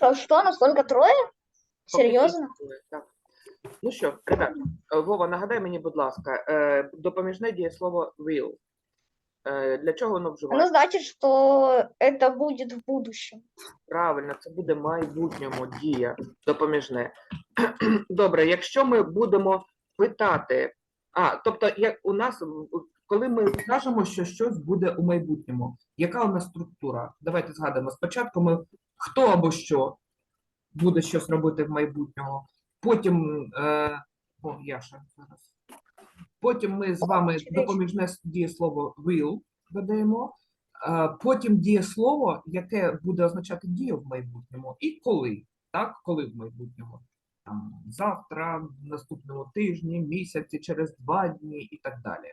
Что, что, насколько трое? Серйозно? Так. Ну що, ребят, е, Вова, нагадай мені, будь ласка, е, допоміжне дієслово will. Е, Для чого воно Ну, вживається? значит, что это будет в будущем. Правильно, це буде майбутньому дія допоміжне. Добре, якщо ми будемо питати, а, тобто, як у нас, в- коли ми кажемо, що щось буде у майбутньому, яка у нас структура? Давайте згадаємо. Спочатку ми хто або що буде щось робити в майбутньому. Потім, е, о, Яша, зараз. Потім ми з вами допоміжне дієслово will додаємо. Е, Потім дієслово, яке буде означати дію в майбутньому, і коли, так, коли в майбутньому. Там, завтра, наступному тижні, місяці, через два дні і так далі.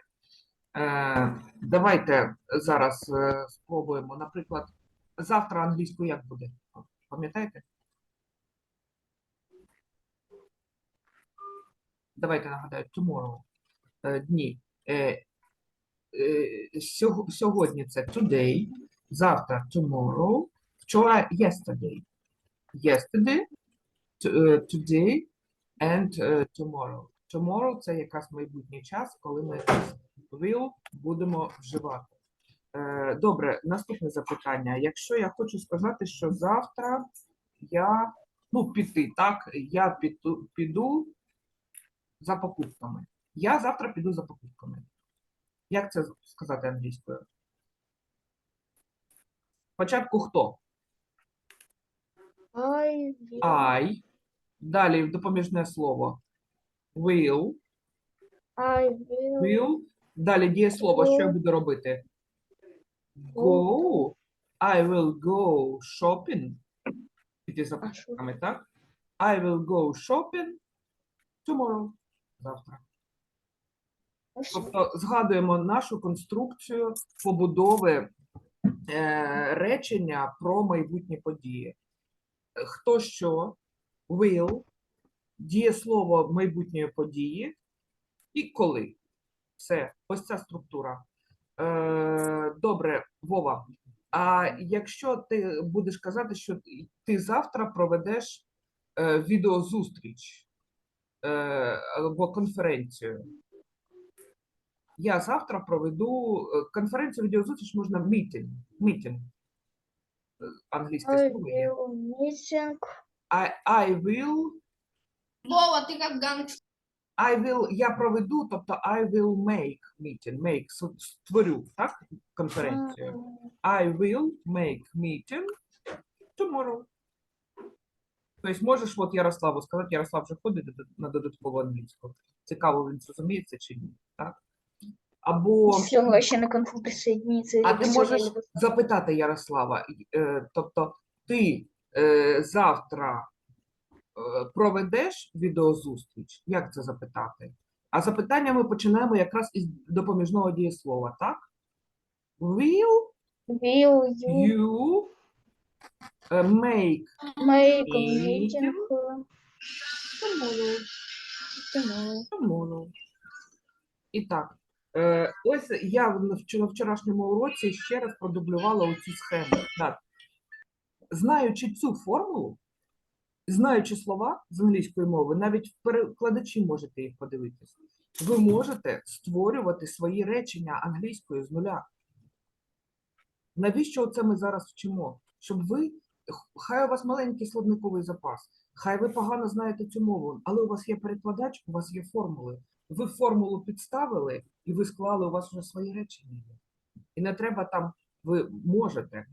Е, давайте зараз е, спробуємо. Наприклад, завтра англійською як буде? Пам'ятаєте? Давайте нагадаю, tomorrow. Е, дні. Е, е, сього- сьогодні це today, завтра tomorrow, вчора yesterday. Yesterday, to- today and tomorrow. Tomorrow це якраз майбутній час, коли ми will будемо вживати. Е, Добре, наступне запитання. Якщо я хочу сказати, що завтра я ну, піти, так, я піду, піду за покупками. Я завтра піду за покупками. Як це сказати англійською? Спочатку хто? I I. Далі допоміжне слово. Will. I will Will. Далі дієслово. Що я буду робити? Go. I will go shopping. Піти за А так? I will go shopping tomorrow. Завтра. Тобто згадуємо нашу конструкцію побудови е, речення про майбутні події. Хто що, will, дієслово майбутньої події і коли. Все, ось ця структура. Е, добре, Вова. А якщо ти будеш казати, що ти завтра проведеш е, відеозустріч е, або конференцію, я завтра проведу конференцію відеозустріч можна meeting. meeting. Е, Англійське слово є. will meeting. I, I will, Вова, ты как гангстер. I will, я проведу, тобто I will make meeting, make, створю, так, конференцію. I will make meeting tomorrow. Тобто можеш от Ярославу сказати, Ярослав вже ходить на додаткову англійську. Цікаво, він зрозуміє це чи ні, так? Або... Он вообще на конфу присоединится. А ти можеш запитати Ярослава, е, тобто ти е, завтра проведеш відеозустріч? Як це запитати? А запитання ми починаємо якраз із допоміжного дієслова, так? Will Will you you е, make make a Meeting. tomorrow? Tomorrow. tomorrow? І так, е, ось я в- вч- на вчорашньому уроці ще раз продублювала оцю схему. Так. Знаючи цю формулу, знаючи слова з англійської мови, навіть перекладачі можете їх подивитися. Ви можете створювати свої речення англійською з нуля. Навіщо це ми зараз вчимо? Щоб ви, хай у вас маленький словниковий запас, хай ви погано знаєте цю мову, але у вас є перекладач, у вас є формули. Ви формулу підставили і ви склали, у вас вже свої речення. І не треба там, ви можете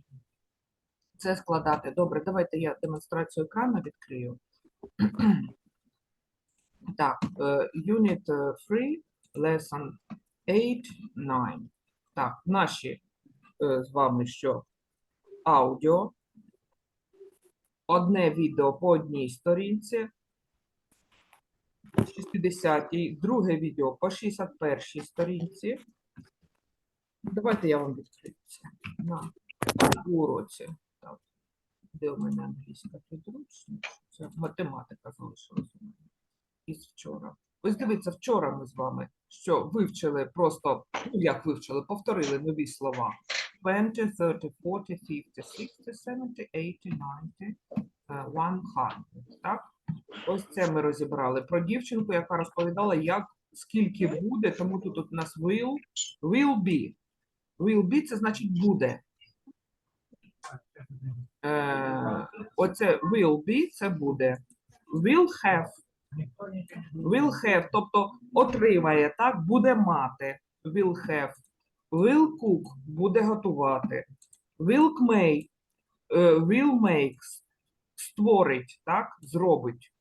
це складати. Добре, давайте я демонстрацію екрану відкрию. Так, е, Unit е, 3, Lesson 8, 9. Так, наші е, з вами що? Аудіо. Одне відео по одній сторінці. 60-й, друге відео по 61-й сторінці. Давайте я вам відкрию це на уроці. Де у мене англійська підручник? Це математика залишилась у мене із вчора. Ось дивіться, вчора ми з вами що вивчили просто, ну як вивчили, повторили нові слова. 20, 30, 40, 50, 60, 70, 80, 90, е, 100, так? Ось це ми розібрали про дівчинку, яка розповідала, як скільки буде, тому тут у нас will, will be. Will be це значить буде. Е, оце will be це буде. Will have. Will have, тобто отримає, так, буде мати. Will have. Will cook буде готувати. Will make, е, will makes створить, так, зробить.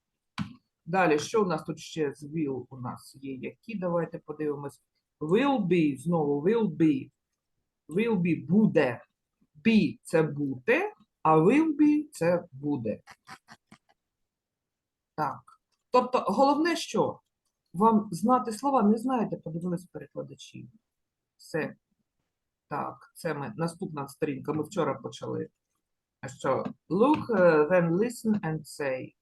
Далі, що у нас тут ще з will у нас є? Які? Давайте подивимось. Will be, знову will be. Will be буде. Be – це бути, а will be – це буде. Так. Тобто, головне, що вам знати слова, не знаєте, подивились перекладачі. Все. Так, це ми наступна сторінка. Ми вчора почали. Що look, uh, then listen and say.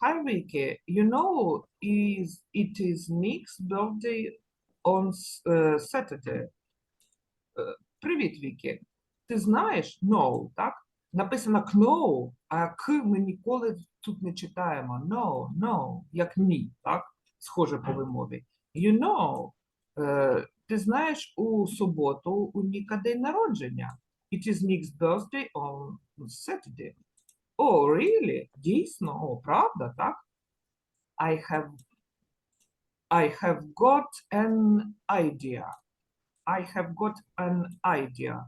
Hi, Vicky. You know, is it is Nick's birthday on uh, Saturday. Е, Привіт, Вікі. Ти знаєш no, так? Написано kno, а к ми ніколи тут не читаємо. No, no, як ні, так? Схоже по вимові. You know, е, ти знаєш, у суботу у Ніка день народження. It is Nick's birthday on Saturday. Oh, really? Дійсно? О, правда, так? I have I have got an idea. I have got an idea.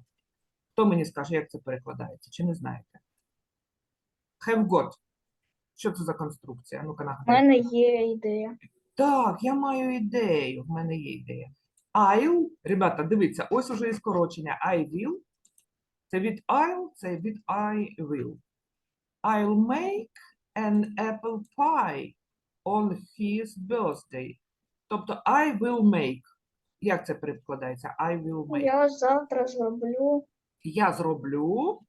Хто мені скаже, як це перекладається, чи не знаєте? Have got. Що це за конструкція? Ну-ка У мене є ідея. Так, я маю ідею. В мене є ідея. I'll, ребята, дивіться, ось уже і скорочення. I will. Це від I'll, це від I will. I'll make an apple pie on his birthday. Тобто I will make. Як це перекладається? I will make. Я завтра зроблю Я зроблю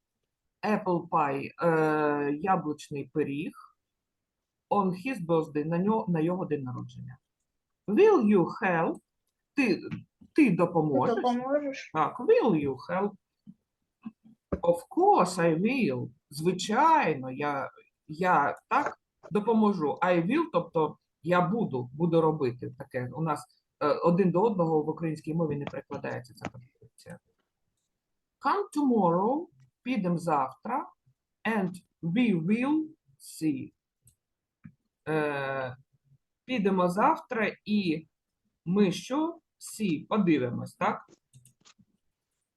apple pie, е, яблучний пиріг on his birthday, на, нього, на його день народження. Will you help? Ти, ти Ти допоможеш? допоможеш? Так, will you help? Of course I will. Звичайно, я, я так допоможу. I will, тобто я буду, буду робити таке. У нас е, один до одного в українській мові не перекладається ця конструкція. Come tomorrow, підемо завтра, and we will see. Е, підемо завтра і ми що? Всі подивимось, так?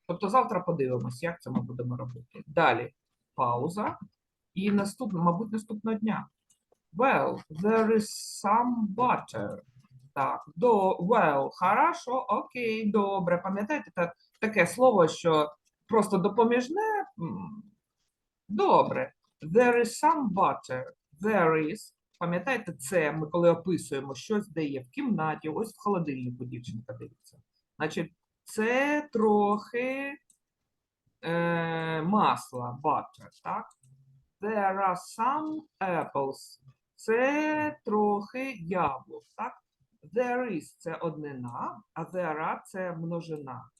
Тобто завтра подивимось, як це ми будемо робити. Далі пауза. І наступно, мабуть, наступного дня. Well, there is some butter. Так, до well, хорошо, окей, добре. Пам'ятаєте та, таке слово, що просто допоміжне? Добре. There is some butter. There is. Пам'ятаєте, це ми коли описуємо щось, де є в кімнаті, ось в холодильнику дівчинка дивиться. Значить, це трохи е, масла, butter, так? There are some apples. Це трохи яблук, так? There is – це однина, а there are – це множина.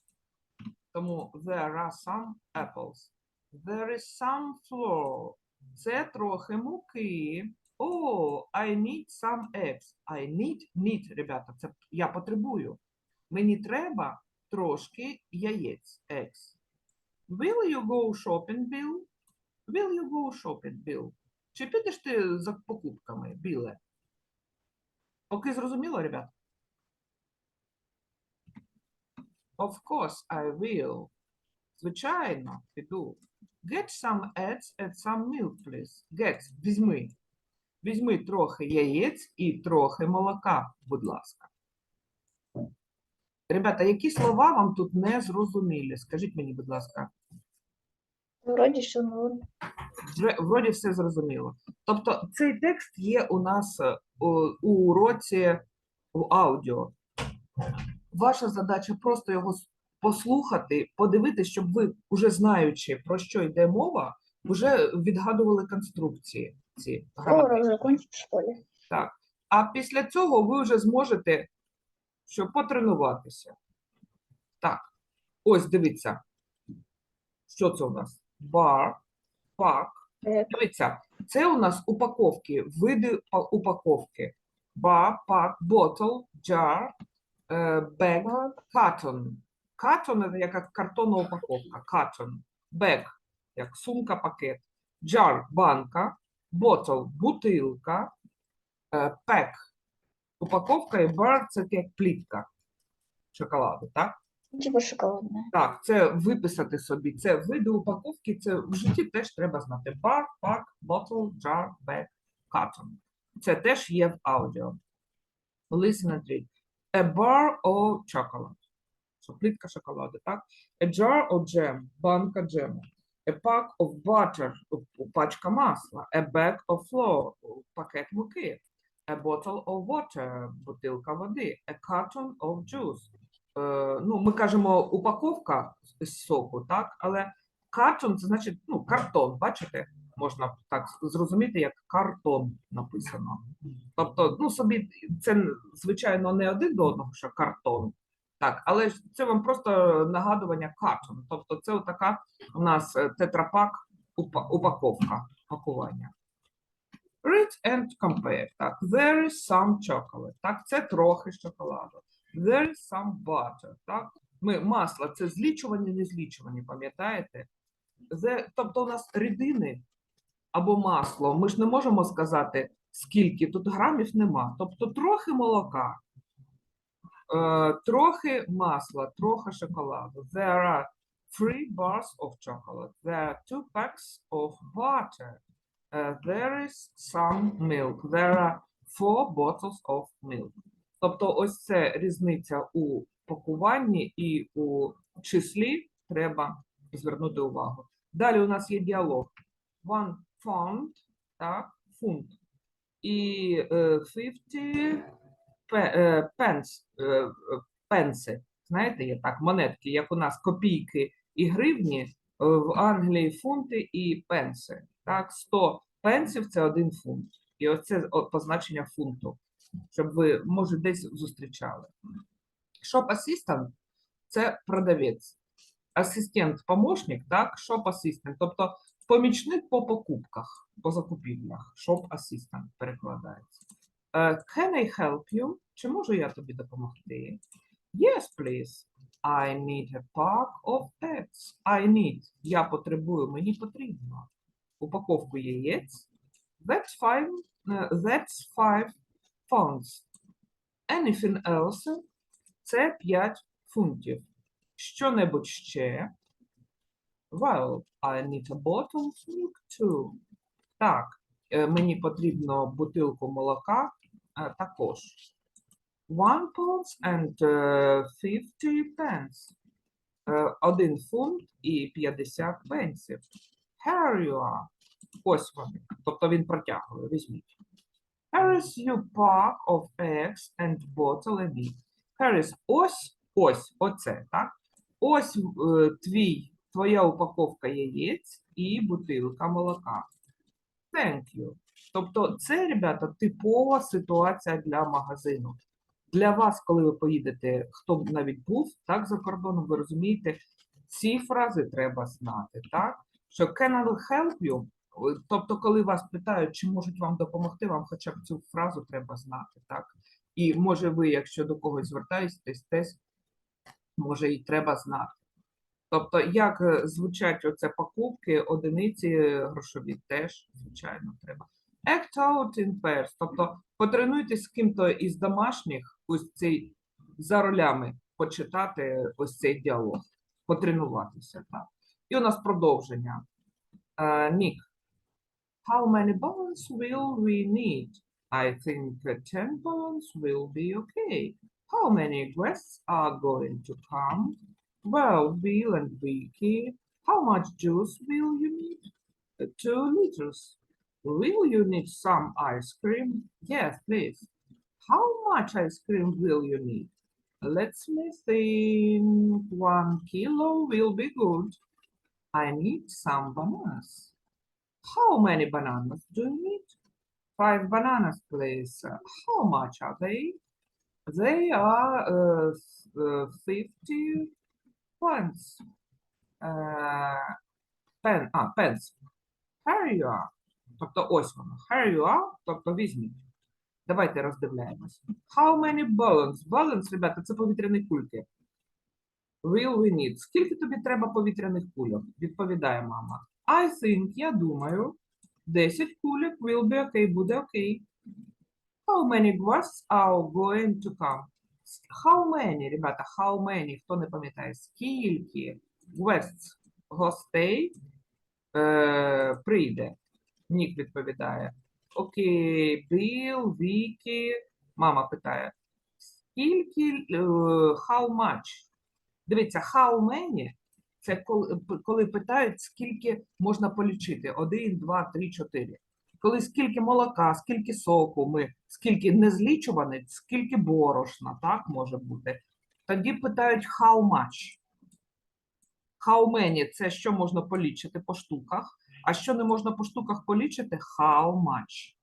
Тому there are some apples. There is some flour. Це трохи муки. Oh, I need some eggs. I need, need, ребята, це я потребую. Мені треба трошки яєць, eggs. Will you go shopping, Bill? Will you go shopping, Bill? Чи підеш ти за покупками, Біле? Поки зрозуміло, ребят? Of course I will. Звичайно, піду. Get some eggs and some milk, please. Get, візьми. Візьми трохи яєць і трохи молока, будь ласка. Ребята, які слова вам тут не зрозумілі? Скажіть мені, будь ласка. Вроді що норм. Вроді все зрозуміло. Тобто цей текст є у нас е, у, у уроці у аудіо. Ваша задача просто його послухати, подивитися, щоб ви, уже знаючи, про що йде мова, вже відгадували конструкції ці граматичні. Ли? Так. А після цього ви вже зможете що, потренуватися. Так, ось дивіться. Що це у нас? Бар, пак. Е, Дивіться, Це у нас упаковки, види упаковки. Pack, bottle, jar, е, bag, Бак, carton. Carton – це як картонна упаковка. Carton. Bag – як сумка, пакет. Jar – банка. Bottle – бутилка. е, Pack – упаковка і bar – це як плітка шоколаду, так? типа шоколадная. Так, це виписати собі. Це види упаковки, це в житті теж треба знати. Bar, pack, bottle, jar, bag, carton. Це теж є в аудіо. Listen and read. A bar of chocolate. Що плитка шоколаду, так? A jar of jam, банка джему. A pack of butter, пачка масла. A bag of flour, пакет муки. A bottle of water, бутилка води. A carton of juice, е, ну, ми кажемо упаковка з соку, так, але картон це значить ну, картон, бачите? Можна так зрозуміти, як картон написано. Тобто, ну собі це звичайно не один до одного, що картон. Так, але це вам просто нагадування картон. Тобто, це така у нас е, тетрапак упаковка, пакування. Read and compare. Так, there is some chocolate. Так, це трохи шоколаду. There is some butter. Так, ми масло це злічувані, не злічувані, пам'ятаєте? Тобто у нас рідини або масло. Ми ж не можемо сказати, скільки тут грамів нема. Тобто трохи молока, е, трохи масла, трохи шоколаду. There are three bars of chocolate. There are two packs of butter. Uh, there is some milk. There are four bottles of milk. Тобто, ось це різниця у пакуванні і у числі треба звернути увагу. Далі у нас є діалог. One pound, так, фунт. І е, 50 пе- е, е, е, пенси. Знаєте, є так, монетки, як у нас копійки і гривні, в Англії фунти і пенси. Так, 100 пенсів це один фунт. І оце позначення фунту, щоб ви, може, десь зустрічали. Shop assistant – це продавець. Асистент, помощник, так, shop assistant, тобто помічник по покупках, по закупівлях. Shop assistant перекладається. Е, Can I help you? Чи можу я тобі допомогти? Yes, please. I need a pack of eggs. I need. Я потребую, мені потрібно. Упаковку яєць. That's five, е, that's five pounds. Anything else? Це 5 фунтів. Що-небудь ще? Well, I need a bottle of milk too. Так, е, мені потрібно бутилку молока е, також. One pound and е, 50 pence. Е, Один фунт і 50 пенсів. Here you are. Ось вони. Тобто він протягує, візьміть. Here is your pack of eggs and bottle of meat. Here is ось, ось, оце, так? Ось твій, твоя упаковка яєць і бутилка молока. Thank you. Тобто це, ребята, типова ситуація для магазину. Для вас, коли ви поїдете, хто навіть був так за кордоном, ви розумієте, ці фрази треба знати, так? Що can I help you? Тобто, коли вас питають, чи можуть вам допомогти, вам хоча б цю фразу треба знати, так? І може ви, якщо до когось звертаєтесь, теж може і треба знати. Тобто, як е, звучать оце покупки, одиниці грошові теж, звичайно, треба. Act out in pairs, тобто потренуйтесь з ким-то із домашніх, ось цей за ролями почитати ось цей діалог, потренуватися. Так. І у нас продовження. Е, Нік. How many balls will we need? I think uh, 10 balls will be okay. How many guests are going to come? Well, Bill and Vicky, how much juice will you need? Uh, Two liters. Will you need some ice cream? Yes, please. How much ice cream will you need? Let me think. One kilo will be good. I need some bananas. How many bananas do you need? Five bananas, please. How much are they? They are uh, uh, 50 pence. Uh, pen, ah, pence. Here you are. Тобто ось воно. Here you are, тобто візьміть. Давайте роздивляємося. How many balloons? Balloons, ребята, це повітряні кульки. Will we need? Скільки тобі треба повітряних кульок? Відповідає мама. I think, я думаю, 10 кульок will be okay, буде окей. How many guests are going to come? How many, ребята, how many, хто не пам'ятає, скільки guests, гостей е, прийде? Нік відповідає. Окей, Біл, Вікі. Мама питає. Скільки, е, how much? Дивіться, how many – це коли, коли питають, скільки можна полічити. Один, два, три, чотири. Коли скільки молока, скільки соку ми, скільки незлічуваний, скільки борошна, так може бути. Тоді питають how much. How many – це що можна полічити по штуках, а що не можна по штуках полічити how much.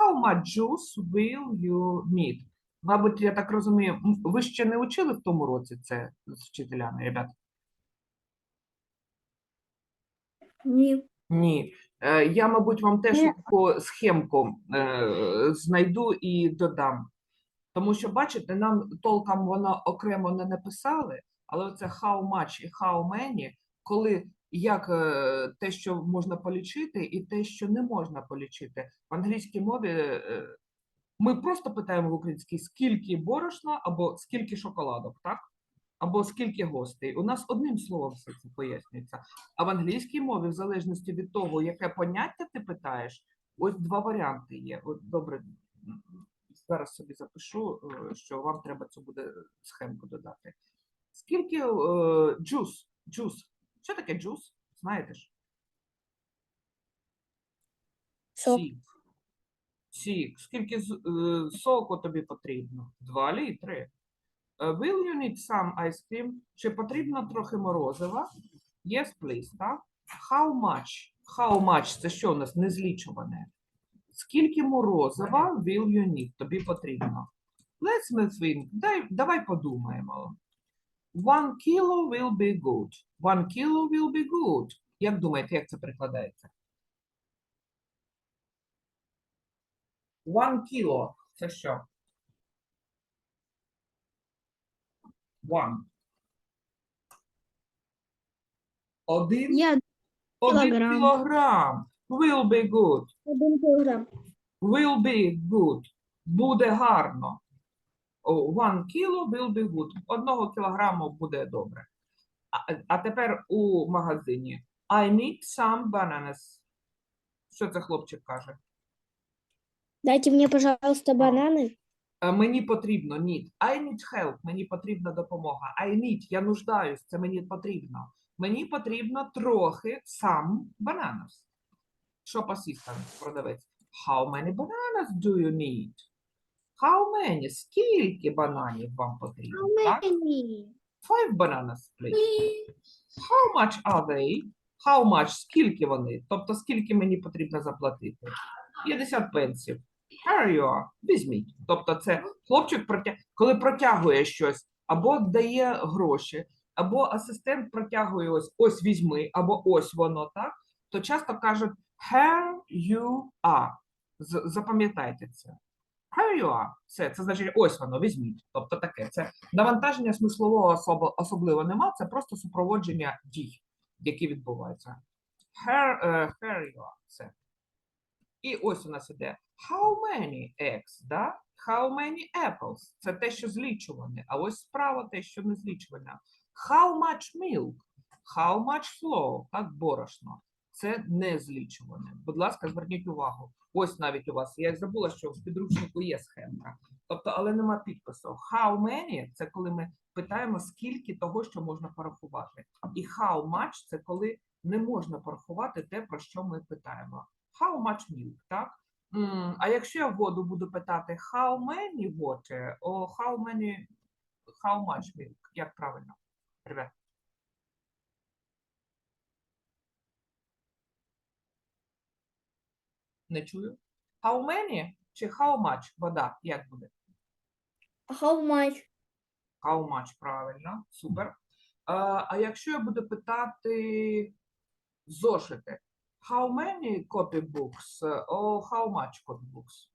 How much juice will you need? Мабуть, я так розумію, ви ще не учили в тому році це з вчителями, ребят? Ні. Ні. Е, Я, мабуть, вам теж таку схемку е, знайду і додам. Тому що, бачите, нам толком воно окремо не написали, але це how much і how many, коли як е, те, що можна полічити, і те, що не можна полічити. В англійській мові е, ми просто питаємо в українській, скільки борошна або скільки шоколадок, так? Або скільки гостей. У нас одним словом все це пояснюється. А в англійській мові, в залежності від того, яке поняття ти питаєш, ось два варіанти є. От добре, зараз собі запишу, е, що вам треба цю буде схемку додати. Скільки е, джус? Джус. Що таке джус? Знаєте ж? Сок. Сік. Сік. Скільки е, соку тобі потрібно? Два літри. Will you need some ice cream? Чи потрібно трохи морозива? Yes, please, так? How much? How much? Це що у нас незлічуване? Скільки морозива will you need? Тобі потрібно. Let's me think. Дай, давай подумаємо. One kilo will be good. One kilo will be good. Як думаєте, як це перекладається? One kilo. Це що? One. Один, Я один кілограм. кілограм. Will be good. один кілограм. Will be good. Буде гарно. О, One kilo will be good. Одного кілограму буде добре. А, а тепер у магазині. I need some bananas. Що це хлопчик каже? Дайте мені, пожалуйста, банани. Е, Мені потрібно need. I need help. Мені потрібна допомога. I need. Я нуждаюсь. Це мені потрібно. Мені потрібно трохи some bananas. Shop assistant, продавець. How many bananas do you need? How many? Скільки бананів вам потрібно? Так? Five bananas, please. How much are they? How much? Скільки вони? Тобто, скільки мені потрібно заплатити? 50 пенсів. Here you are. Візьміть. Тобто, це хлопчик, протя... коли протягує щось, або дає гроші, або асистент протягує ось, ось візьми, або ось воно, так? То часто кажуть here you are. Запам'ятайте це. Here you are. Все, це значить ось воно, візьміть. Тобто таке. Це навантаження смислового особо, особливо нема, це просто супроводження дій, які відбуваються. Here, е, here you are. Все. І ось у нас іде how many eggs, да? How many apples? Це те, що злічуване. А ось справа те, що не злічуване. How much milk? How much flour? Так, борошно. Це не злічуване. Будь ласка, зверніть увагу. Ось навіть у вас. Я забула, що в підручнику є схемка. Тобто, але нема підпису. How many – це коли ми питаємо, скільки того, що можна порахувати. І how much – це коли не можна порахувати те, про що ми питаємо. How much milk, так? А якщо я воду буду питати how many water, о how many, how much milk? Як правильно? Ребят? Не чую. How many чи how much вода? Як буде? How much? How much, правильно, супер. А, а якщо я буду питати зошити, How many copybooks uh, or how much copybooks?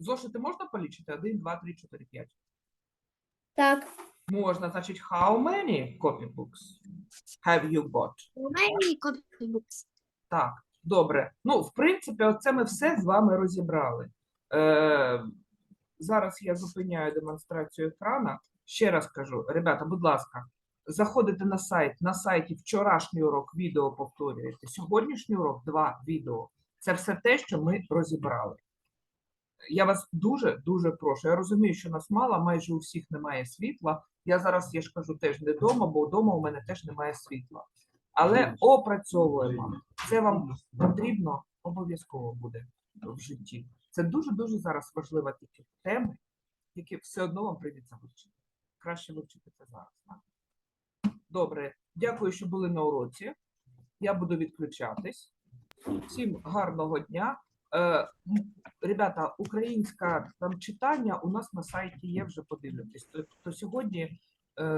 Зошити можна полічити? 1, 2, 3, 4, 5. Так. Можна, значить, how many copybooks have you got? Так, добре. Ну, в принципі, оце ми все з вами розібрали. Е, зараз я зупиняю демонстрацію екрана. Ще раз кажу, ребята, будь ласка, заходите на сайт. На сайті вчорашній урок відео повторюєте. Сьогоднішній урок два відео. Це все те, що ми розібрали. Я вас дуже дуже прошу. Я розумію, що нас мало, майже у всіх немає світла. Я зараз, я ж кажу, теж не вдома, бо вдома у мене теж немає світла. Але опрацьовуємо. Це вам потрібно обов'язково буде в житті. Це дуже дуже зараз важлива такі теми, які все одно вам прийдеться вивчити. Краще вивчити це зараз. Добре, дякую, що були на уроці. Я буду відключатись. Всім гарного дня. Е, ребята, українське там читання у нас на сайті є, вже подивитись. То, то сьогодні